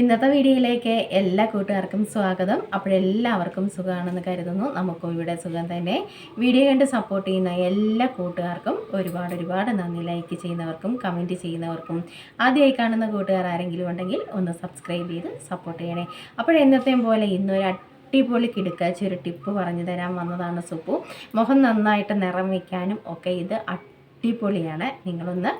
ഇന്നത്തെ വീഡിയോയിലേക്ക് എല്ലാ കൂട്ടുകാർക്കും സ്വാഗതം. അപ്പോഴെല്ലാവർക്കും സുഖമാണെന്ന് കരുതുന്നു. നമുക്കും ഇവിടെ സുഖം തന്നെ. വീഡിയോ കണ്ട് സപ്പോർട്ട് ചെയ്യുന്ന എല്ലാ കൂട്ടുകാർക്കും ഒരുപാട് ഒരുപാട് നന്ദി. ലൈക്ക് ചെയ്യുന്നവർക്കും കമന്റ് ചെയ്യുന്നവർക്കും. ആദ്യമായി കാണുന്ന കൂട്ടുകാർ ആരെങ്കിലും ഉണ്ടെങ്കിൽ ഒന്ന് സബ്സ്ക്രൈബ് ചെയ്ത് സപ്പോർട്ട് ചെയ്യണേ. അപ്പോഴെന്നത്തെയും പോലെ ഇന്നൊരു അടിപൊളി കിടുക്കാച്ച ഒരു ടിപ്പ് പറഞ്ഞു തരാൻ വന്നതാണ് സുപ്പു. മുഖം നന്നായിട്ട് നിറം വയ്ക്കാനും ഒക്കെ ഇത് അടിപൊളിയാണ്. നിങ്ങളൊന്ന്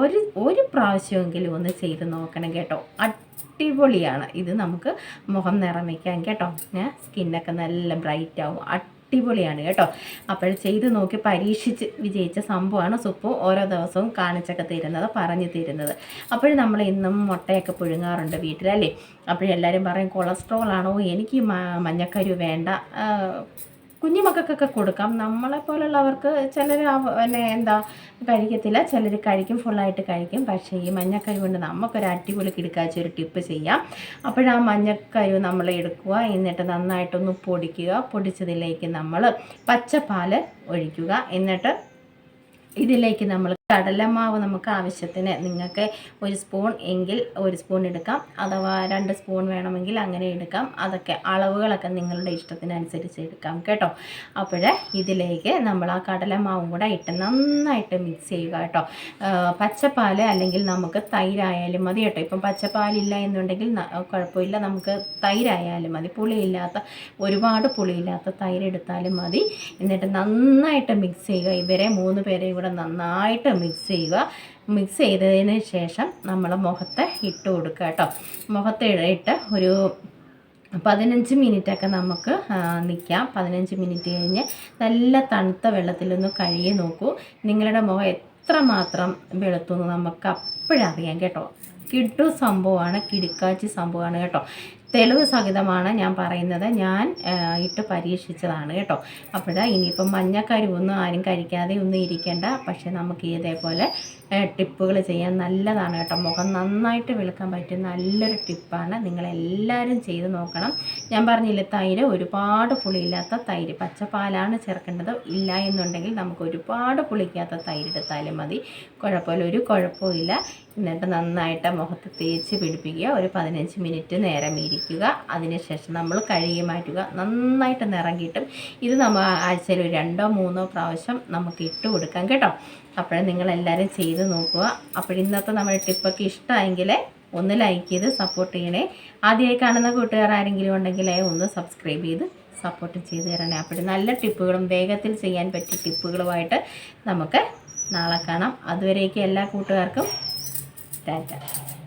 ഒരു ഒരു പ്രാവശ്യമെങ്കിലും ഒന്ന് ചെയ്ത് നോക്കണം കേട്ടോ. അടിപൊളിയാണ്. ഇത് നമുക്ക് മുഖം നിറം കേട്ടോ. ഞാൻ സ്കിന്നൊക്കെ നല്ല ബ്രൈറ്റ് ആവും. അടിപൊളിയാണ് കേട്ടോ. അപ്പോൾ ചെയ്ത് നോക്കി പരീക്ഷിച്ച് വിജയിച്ച സംഭവമാണ് സുപ്പു ഓരോ ദിവസവും കാണിച്ചൊക്കെ തരുന്നത് പറഞ്ഞു തരുന്നത്. അപ്പോൾ നമ്മൾ ഇന്നും മുട്ടയൊക്കെ പുഴുങ്ങാറുണ്ട് വീട്ടിലല്ലേ? അപ്പോഴെല്ലാവരും പറയും കൊളസ്ട്രോൾ ആണോ? എനിക്ക് മഞ്ഞക്കരു വേണ്ട. കുഞ്ഞു മക്കൾക്കൊക്കെ കൊടുക്കാം. നമ്മളെ പോലുള്ളവർക്ക് ചിലർ പിന്നെ എന്താ കഴിക്കത്തില്ല. ചിലർ കഴിക്കും ഫുള്ളായിട്ട് കഴിക്കും. പക്ഷേ ഈ മഞ്ഞക്കരി കൊണ്ട് നമുക്കൊരു അടിപൊളി കിടക്കാച്ച ഒരു ടിപ്പ് ചെയ്യാം. അപ്പോഴാ മഞ്ഞക്കരി നമ്മൾ എടുക്കുക. എന്നിട്ട് നന്നായിട്ടൊന്ന് പൊടിക്കുക. പൊടിച്ചതിലേക്ക് നമ്മൾ പച്ചപ്പാൽ ഒഴിക്കുക. എന്നിട്ട് ഇതിലേക്ക് നമ്മൾ കടലമാവ് നമുക്ക് ആവശ്യത്തിന് നിങ്ങൾക്ക് ഒരു സ്പൂൺ എങ്കിൽ ഒരു സ്പൂൺ എടുക്കാം. അഥവാ രണ്ട് സ്പൂൺ വേണമെങ്കിൽ അങ്ങനെ എടുക്കാം. അതൊക്കെ അളവുകളൊക്കെ നിങ്ങളുടെ ഇഷ്ടത്തിനനുസരിച്ച് എടുക്കാം കേട്ടോ. അപ്പോൾ ഇതിലേക്ക് നമ്മൾ ആ കടലമാവും കൂടെ ഇട്ട് നന്നായിട്ട് മിക്സ് ചെയ്യുക കേട്ടോ. പച്ചപ്പാൽ അല്ലെങ്കിൽ നമുക്ക് തൈരായാലും മതി കേട്ടോ. ഇപ്പം പച്ചപ്പാലില്ല എന്നുണ്ടെങ്കിൽ കുഴപ്പമില്ല. നമുക്ക് തൈരായാലും മതി. പുളിയില്ലാത്ത ഒരുപാട് പുളിയില്ലാത്ത തൈരെടുത്താലും മതി. എന്നിട്ട് നന്നായിട്ട് മിക്സ് ചെയ്യുക. ഇവരെ മൂന്ന് പേരെയും കൂടെ നന്നായിട്ട് മിക്സ് ചെയ്യുക. മിക്സ് ചെയ്തതിന് ശേഷം നമ്മൾ മുഖത്ത് ഇട്ട് കൊടുക്കുക കേട്ടോ. മുഖത്ത് ഇട്ട് ഒരു പതിനഞ്ച് മിനിറ്റൊക്കെ നമുക്ക് നിൽക്കാം പതിനഞ്ച് മിനിറ്റ് കഴിഞ്ഞ് നല്ല തണുത്ത വെള്ളത്തിലൊന്ന് കഴുകി നോക്കൂ. നിങ്ങളുടെ മുഖം എത്രമാത്രം വെളുത്തു എന്ന് നമുക്ക് അപ്പോഴറിയാം കേട്ടോ. കിട്ടു സംഭവമാണ് കിടുക്കാച്ചി സംഭവമാണ് കേട്ടോ. തെളിവ് സഹിതമാണ് ഞാൻ പറയുന്നത്. ഞാൻ ഇട്ട് പരീക്ഷിച്ചതാണ് കേട്ടോ. അപ്പോഴാ ഇനിയിപ്പം മഞ്ഞക്കരുവൊന്നും ആരും കഴിക്കാതെ ഒന്നും ഇരിക്കേണ്ട. പക്ഷെ നമുക്ക് ഇതേപോലെ ടിപ്പുകൾ ചെയ്യാൻ നല്ലതാണ് കേട്ടോ. മുഖം നന്നായിട്ട് വിളക്കാൻ പറ്റിയ നല്ലൊരു ടിപ്പാണ്. നിങ്ങളെല്ലാവരും ചെയ്ത് നോക്കണം. ഞാൻ പറഞ്ഞില്ലേ തൈര് ഒരുപാട് പുളിയില്ലാത്ത തൈര് പച്ചപ്പാലാണ് ചേർക്കേണ്ടത്. ഇല്ല എന്നുണ്ടെങ്കിൽ നമുക്ക് ഒരുപാട് പുളിക്കാത്ത തൈര് എടുത്താലും മതി. കുഴപ്പമില്ല ഒരു കുഴപ്പമില്ല എന്നിട്ട് നന്നായിട്ട് മുഖത്ത് തേച്ച് പിടിപ്പിക്കുക. ഒരു പതിനഞ്ച് മിനിറ്റ് നേരം ഇരിക്കുക. അതിനുശേഷം നമ്മൾ കഴുകി മാറ്റുക. നന്നായിട്ട് നിറം കിട്ടും ഇത് നമ്മൾ ആഴ്ചയിൽ രണ്ടോ മൂന്നോ പ്രാവശ്യം നമുക്ക് ഇട്ട് കൊടുക്കാം കേട്ടോ. അപ്പോൾ നിങ്ങളെല്ലാവരും ചെയ്ത് നോക്കുക. അപ്പോൾ ഇന്നത്തെ നമ്മുടെ ടിപ്പൊക്കെ ഇഷ്ടമായെങ്കിൽ ഒന്ന് ലൈക്ക് ചെയ്ത് സപ്പോർട്ട് ചെയ്യണേ. ആദ്യമായി കാണുന്ന കൂട്ടുകാർ ആരെങ്കിലും ഉണ്ടെങ്കിൽ ഒന്ന് സബ്സ്ക്രൈബ് ചെയ്ത് സപ്പോർട്ട് ചെയ്ത് തരണേ. അപ്പോൾ നല്ല ടിപ്പുകളും വേഗത്തിൽ ചെയ്യാൻ പറ്റിയ ടിപ്പുകളുമായിട്ട് നമുക്ക് നാളെ കാണാം. അതുവരേക്കും എല്ലാ കൂട്ടുകാർക്കും 待着。